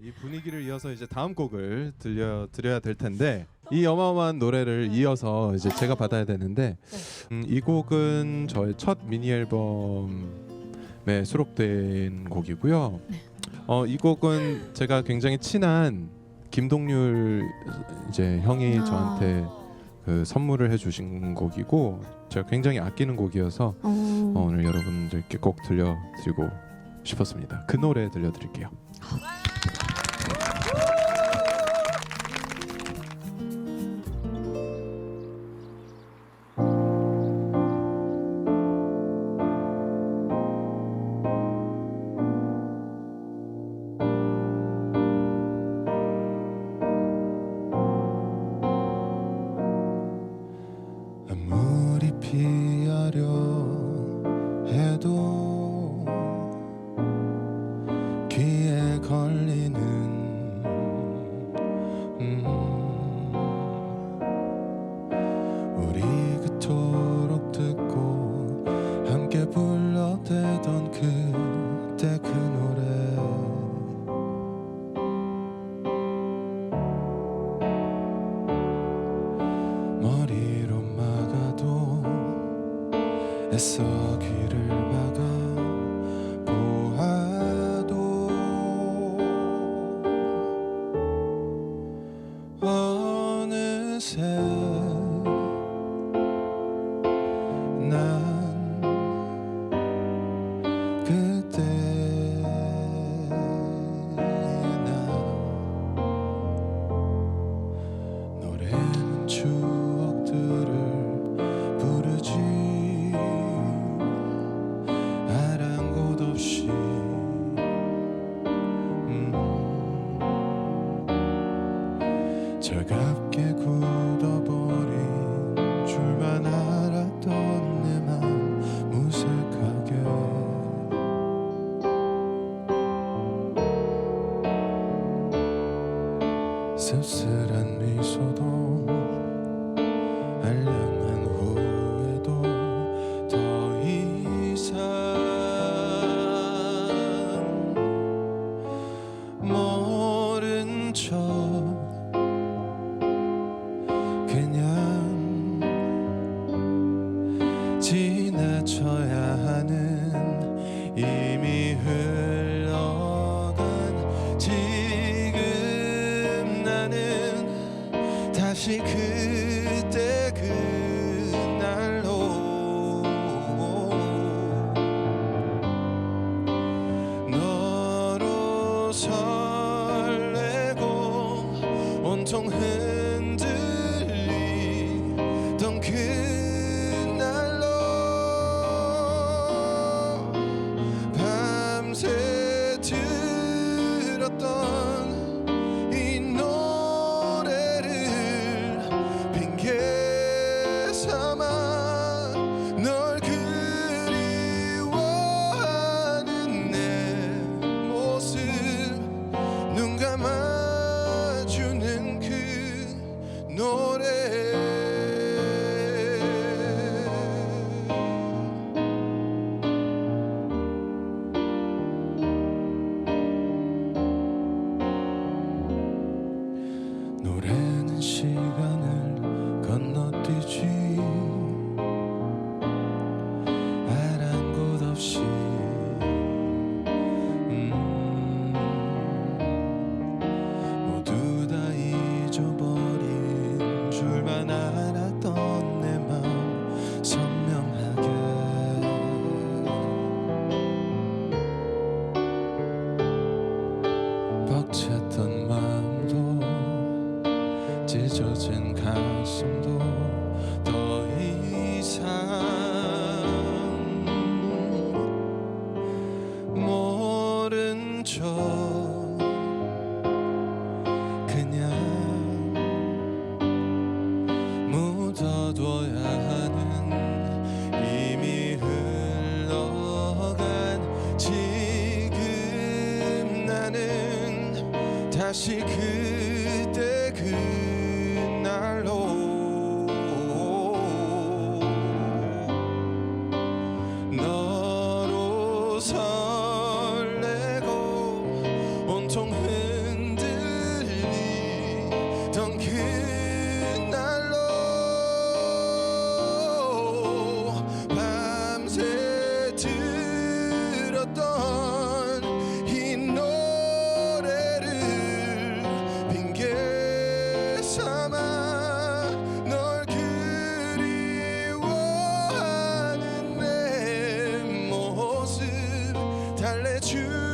이 분위기를 이어서 이제 다음 곡을 들려 드려야 될 텐데 이 어마어마한 노래를 이어서 이제 제가 받아야 되는데 음, 이 곡은 저의 첫 미니 앨범에 수록된 곡이고요. 어, 이 곡은 제가 굉장히 친한 김동률 이제 형이 아. 저한테 그 선물을 해주신 곡이고 제가 굉장히 아끼는 곡이어서 어. 어, 오늘 여러분들께 꼭 들려드리고 싶었습니다. 그 노래 들려드릴게요. 애써 귀를 막아 보아도 어느새 차갑게 굳어버린 줄만 알았던 내 맘 무색하게. 씁쓸한 미소도 알량한 후 从何？ 노 가슴도 더 이상. 모른 척 그냥 묻어둬야 하는 이미 흘러간 지금 나는 다시 그때 그 할래 주